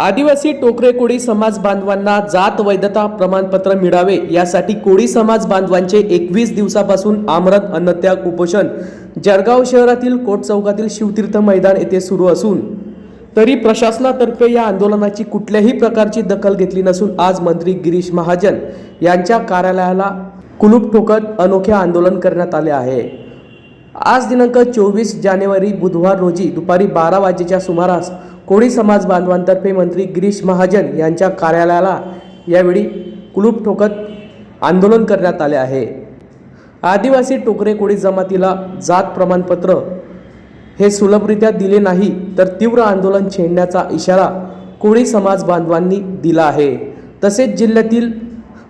आदिवासी टोकरे कोळी समाज बांधवांना जात वैधता प्रमाणपत्र मिळावे यासाठी कोळी समाज बांधवांचे एकवीस दिवसापासून आमरण अन्नत्याग उपोषण जळगाव शहरातील कोट चौकातील शिवतीर्थ मैदान येथे सुरू असून तरी प्रशासनातर्फे या आंदोलनाची कुठल्याही प्रकारची दखल घेतली नसून आज मंत्री गिरीश महाजन यांच्या कार्यालयाला कुलूप ठोकत अनोखे आंदोलन करण्यात आले आहे. आज दिनांक चोवीस जानेवारी बुधवार रोजी दुपारी बारा वाजेच्या सुमारास कोळी समाज बांधवांतर्फे मंत्री गिरीश महाजन यांच्या कार्यालयाला यावेळी कुलूप ठोकत आंदोलन करण्यात आले आहे. आदिवासी टोकरे कोळी जमातीला जात प्रमाणपत्र हे सुलभरित्या दिले नाही तर तीव्र आंदोलन छेडण्याचा इशारा कोळी समाज बांधवांनी दिला आहे. तसेच जिल्ह्यातील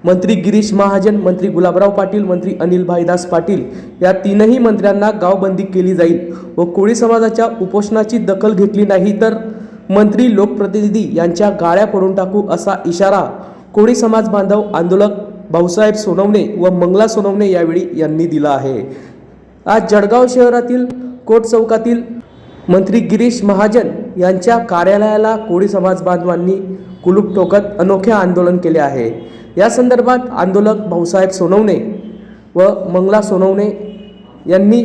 मंत्री गिरीश महाजन मंत्री गुलाबराव पाटील मंत्री अनिल भाईदास पाटील या तीनही मंत्र्यांना गावबंदी केली जाईल व कोळी समाजाच्या उपोषणाची दखल घेतली नाही तर मंत्री लोकप्रतिनिधी यांच्या गाळ्या पडून टाकू असा इशारा कोळी समाज बांधव आंदोलक भाऊसाहेब सोनवणे व मंगला सोनवणे यावेळी यांनी दिला आहे. आज जळगाव शहरातील कोट चौकातील मंत्री गिरीश महाजन यांच्या कार्यालयाला कोळी समाज बांधवांनी कुलूप ठोकत अनोखे आंदोलन केले आहे. या संदर्भात आंदोलक भाऊसाहेब सोनवणे व मंगला सोनवणे यांनी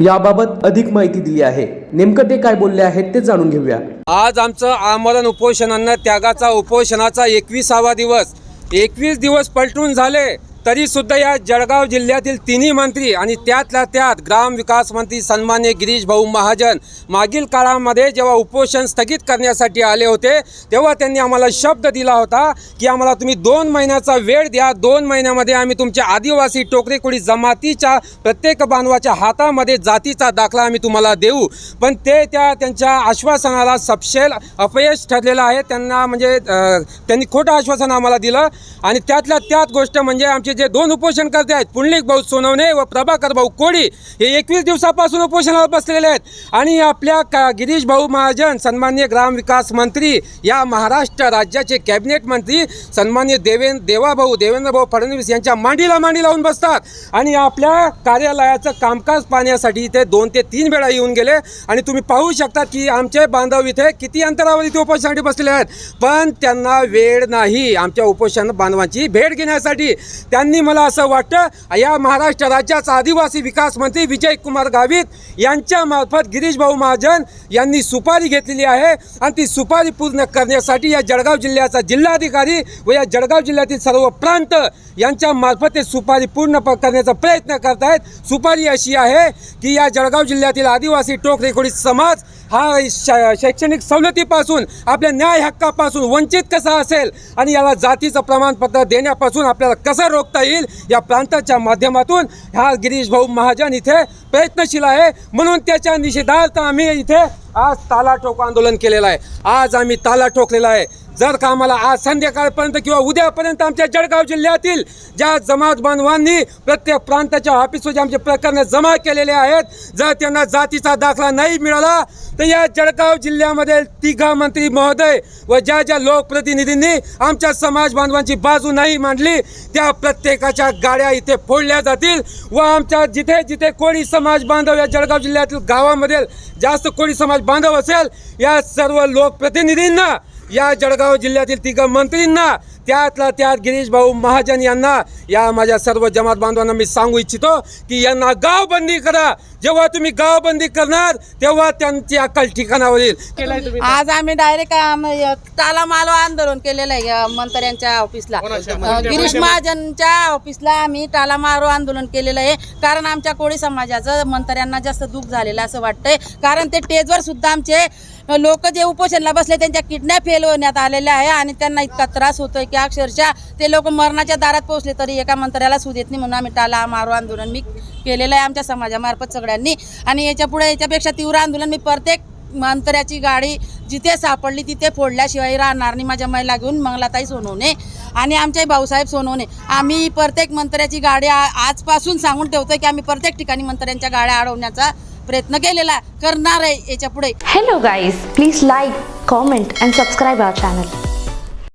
याबाबत अधिक माहिती दिली आहे. नेमकं ते काय बोलले आहेत ते जाणून घेऊया. आज आमचं आमरण उपोषणांना त्यागाचा उपोषणाचा एकविसावा दिवस. एकवीस दिवस पलटून झाले. तरी सुद्धा या जळगाव जिल्ह्यातील तिन्ही मंत्री आणि त्यातल्या त्यात ग्राम विकास मंत्री सन्मान्य गिरीश भाऊ महाजन मागील काळामध्ये जेव्हा उपोषण स्थगित करण्यासाठी आले होते तेव्हा त्यांनी आम्हाला शब्द दिला होता की आम्हाला तुम्ही दोन महिन्याचा वेळ द्या. दोन महिन्यामध्ये आम्ही तुमच्या आदिवासी टोकरी जमातीच्या प्रत्येक बांधवाच्या हातामध्ये जातीचा दाखला आम्ही तुम्हाला देऊ. पण ते त्या त्यांच्या आश्वासनाला सपशेल अपयश ठरलेलं आहे. त्यांना म्हणजे त्यांनी खोटं आश्वासन आम्हाला दिलं. आणि त्यातल्या त्यात गोष्ट म्हणजे आमचे जे दोन उपोषणकर्ते आहेत पुंडलिक भाऊ सोनवणे व प्रभाकर भाऊ कोळी हे एकवीस दिवसापासून उपोषणाला बसलेले आहेत. आणि आपल्या का गिरीश भाऊ महाजन सन्मान्य ग्रामविकास मंत्री या महाराष्ट्र राज्याचे कॅबिनेट मंत्री सन्मान्य देवेंद्र देवाभाऊ देवेंद्रभाऊ फडणवीस यांच्या मांडीला मांडी लावून बसतात. आणि आपल्या कार्यालयाचं कामकाज पाहण्यासाठी इथे दोन ते तीन वेळा येऊन गेले. आणि तुम्ही पाहू शकता की आमचे बांधव इथे किती अंतरावर इथे उपोषणासाठी बसलेले आहेत. पण त्यांना वेळ नाही आमच्या उपोषण बांधवांची भेट घेण्यासाठी. त्यांनी मला असं वाटतं या महाराष्ट्र राज्याचा आदिवासी विकास मंत्री विजयकुमार गावित यांच्यामार्फत गिरीशभाऊ महाजन यांनी सुपारी घेतलेली आहे. आणि ती सुपारी पूर्ण करण्यासाठी या जळगाव जिल्ह्याचा जिल्हाधिकारी व या जळगाव जिल्ह्यातील सर्व प्रांत यांच्या मार्फत ते सुपारी पूर्ण प- करण्याचा प्रयत्न करत आहेत सुपारी अशी आहे की या जळगाव जिल्ह्यातील आदिवासी टोक रेकोडी समाज हा शै शैक्षणिक सवलतीपासून आपल्या न्याय हक्कापासून वंचित कसा असेल आणि याला जातीचं प्रमाणपत्र देण्यापासून आपल्याला कसं रोखता येईल या प्रांताच्या माध्यमातून हा गिरीश भाऊ महाजन इथे प्रयत्नशील आहे. म्हणून त्याच्या निषेधार्थ आम्ही इथे आज ताला ठोक आंदोलन केलेलं आहे. आज आम्ही ताला ठोकलेला आहे. जर का आम्हाला आज संध्याकाळपर्यंत किंवा उद्यापर्यंत आमच्या जळगाव जिल्ह्यातील ज्या जमात बांधवांनी प्रत्येक प्रांताच्या ऑफिसमध्ये आमचे प्रकरण जमा केलेले आहेत जर त्यांना जातीचा दाखला नाही मिळाला तर या जळगाव जिल्ह्यामध्ये तिघा मंत्री महोदय व ज्या ज्या लोकप्रतिनिधींनी आमच्या समाज बांधवांची बाजू नाही मांडली त्या प्रत्येकाच्या गाड्या इथे फोडल्या जातील व आमच्या जिथे जिथे कोळी समाज बांधव या जळगाव जिल्ह्यातील गावामध्ये जास्त कोळी समाज बांधव असेल या सर्व लोकप्रतिनिधींना या जळगाव जिल्ह्यातील तिघ मंत्रींना त्यातला त्यात गिरीश भाऊ महाजन यांना या माझ्या सर्व जमात बांधवांना मी सांगू इच्छितो की यांना गावबंदी करा. जेव्हा तुम्ही गावबंदी करणार तेव्हा त्यांची अक्कल ठिकाणावर येईल. आज आम्ही डायरेक्ट ताला मालो आंदोलन केलेलं आहे या मंत्र्यांच्या ऑफिसला अ, गिरीश महाजनच्या ऑफिसला आम्ही टाला मारो आंदोलन केलेलं आहे. कारण आमच्या कोळी समाजाचं मंत्र्यांना जास्त दुःख झालेलं असं वाटतंय. कारण ते टेजवर सुद्धा आमचे लोक जे उपोषणला बसले त्यांच्या किडन्या फेल होण्यात आलेल्या आहे आणि त्यांना इतका त्रास होतोय की अक्षरशः ते लोक मरणाच्या दारात पोहोचले तरी एका मंत्र्याला सुद येत नाही. म्हणून आम्ही टाला मारू आंदोलन मी केलेलं आहे आमच्या समाजामार्फत सगळ्यांनी. आणि याच्यापुढे याच्यापेक्षा तीव्र आंदोलन मी प्रत्येक मंत्र्याची गाडी जिथे सापडली तिथे फोडल्याशिवाय राहणार नाही. माझ्या महिला घेऊन मंगलाताई सोनवणे आणि आमचे भाऊसाहेब सोनवणे. आम्ही प्रत्येक मंत्र्याची गाडी आ- आजपासून सांगून ठेवतो की आम्ही प्रत्येक ठिकाणी मंत्र्यांच्या गाड्या अडवण्याचा प्रयत्न केलेला करणार आहे याच्यापुढे. Hello guys please like comment and subscribe our channel